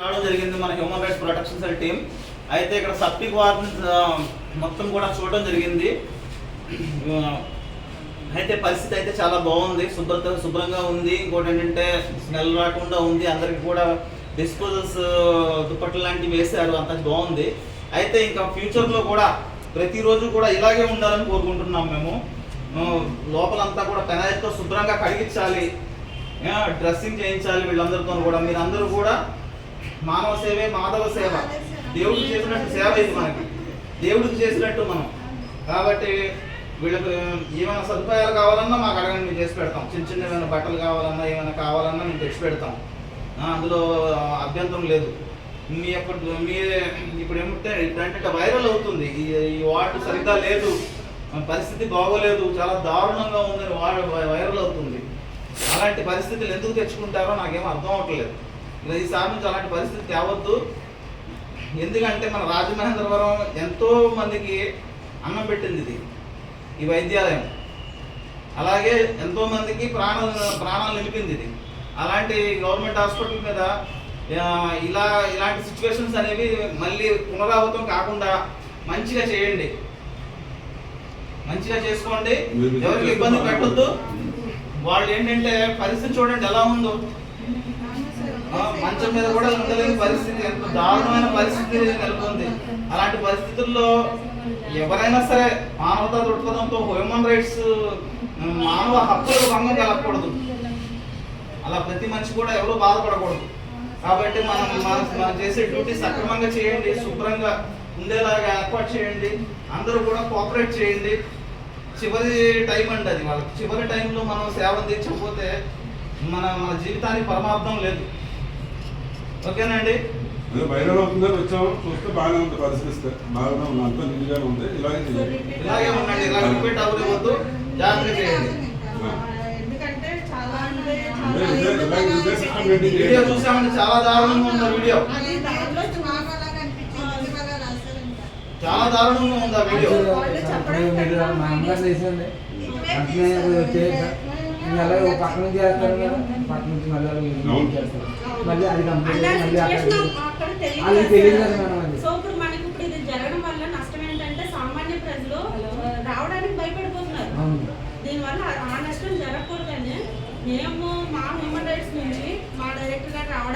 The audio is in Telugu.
రావడం జరిగింది. మన human rights protection cell team అయితే ఇక్కడ సప్టిక్ వార్ మొత్తం కూడా చూడడం జరిగింది. అయితే పరిస్థితి అయితే చాలా బాగుంది. శుభ్రత శుభ్రంగా ఉంది. ఇంకోటి ఏంటంటే స్మెల్ రాకుండా ఉంది. అందరికి కూడా డిస్పోజల్స్ దుప్పట్లు లాంటివి వేశారు. అంత బాగుంది. అయితే ఇంకా ఫ్యూచర్లో కూడా ప్రతిరోజు కూడా ఇలాగే ఉండాలని కోరుకుంటున్నాం మేము. లోపలంతా కూడా పెనాయిల్తో శుభ్రంగా కడిగించాలి. డ్రెస్సింగ్ చేయించాలి వీళ్ళందరితో కూడా. మీరందరూ కూడా మానవ సేవే మాధవ సేవ. దేవుడికి చేసినట్టు సేవ ఇది మనకి. దేవుడికి చేసినట్టు మనం. కాబట్టి వీళ్ళకి ఏమైనా సదుపాయాలు కావాలన్నా మాకు అడగండి మేము చేసి పెడతాం. చిన్న చిన్న ఏమైనా బట్టలు కావాలన్నా ఏమైనా కావాలన్నా మేము తెచ్చి పెడతాం. అందులో అభ్యంతరం లేదు. మీ యొక్క మీ ఇప్పుడు ఏమంటే ఇప్పుడంటే వైరల్ అవుతుంది. ఈ వార్డు సరిగ్గా లేదు. పరిస్థితి బాగోలేదు. చాలా దారుణంగా ఉందని వాడు వైరల్ అవుతుంది. అలాంటి పరిస్థితులు ఎందుకు తెచ్చుకుంటారో నాకేం అర్థం అవ్వట్లేదు ఇలా ఈసారి నుంచి అలాంటి పరిస్థితి తేవద్దు. ఎందుకంటే మన రాజమహేంద్రవరం ఎంతో మందికి అన్నం పెట్టింది ఇది ఈ వైద్యాలయం. అలాగే ఎంతో మందికి ప్రాణ ప్రాణాలు నిలిపింది ఇది. అలాంటి గవర్నమెంట్ హాస్పిటల్ మీద ఇలా ఇలాంటి సిచ్యువేషన్స్ అనేవి మళ్ళీ పునరావృతం కాకుండా మంచిగా చేయండి. మంచిగా చేసుకోండి. ఎవరికి ఇబ్బంది పెట్టొద్దు. వాళ్ళు ఏంటంటే పరిస్థితి చూడండి ఎలా ఉందో. మంచం మీద కూడా ఉండలేని పరిస్థితి ఎంత దారుణమైన పరిస్థితి నెలకొంది. అలాంటి పరిస్థితుల్లో ఎవరైనా సరే మానవతా దృక్పథంతో హ్యూమన్ రైట్స్ మానవ హక్కులకు భంగం కలగకూడదు. అలా ప్రతి మనిషి కూడా ఎవరు బాధపడకూడదు. కాబట్టి మనం మన- మనం చేసే డ్యూటీ సక్రమంగా చేయండి శుభ్రంగా ఉండేలాగా ఏర్పాటు చేయండి అందరూ కూడా కోఆపరేట్ చేయండి. చివరి టైం అండి అది. వాళ్ళకి చివరి టైంలో మనం సేవ తీర్చకపోతే మన మన జీవితానికి పరమార్థం లేదు. ఓకేనండి. అదే వైరల్ అవుతుందని వచ్చాము చూస్తే బాగానే ఉంది పరిస్థితి బాగానే ఉంది అంతా నీట్గానే ఉంది. ఇలాగే చేయాలి ఇలాగే ఉండండి ఇలా రిపీట్ జాగ్రత్త చేయండి. ఎందుకంటే చాలా అంటే వీడియో చూసామండి చాలా దారుణంగా ఉంది వీడియో. అది దాంట్లో చుమాకలాగా అనిపించింది ఇవాళ రాశారంట. చాలా దారుణంగా ఉంది వీడియో. మా చేసింది అట్లనే ఒక పక్క నుంచి చేస్తారు పక్క నుంచి మళ్ళీ మళ్ళీ అది కంప్లీట్ మళ్ళీ అక్కడ తెలియదు కదా మేడం అది. సో ఇప్పుడు మనకి ఇప్పుడు ఇది జరగడం వల్ల నష్టం ఏంటంటే సామాన్య ప్రజలు రావడానికి భయపడిపోతున్నారు. అవును. దీనివల్ల ఆ- ఆ నష్టం జరగకూడదని మేము మా హ్యూమన్ రైట్స్ నుంచి మా డైరెక్టర్ గారు రావడానికి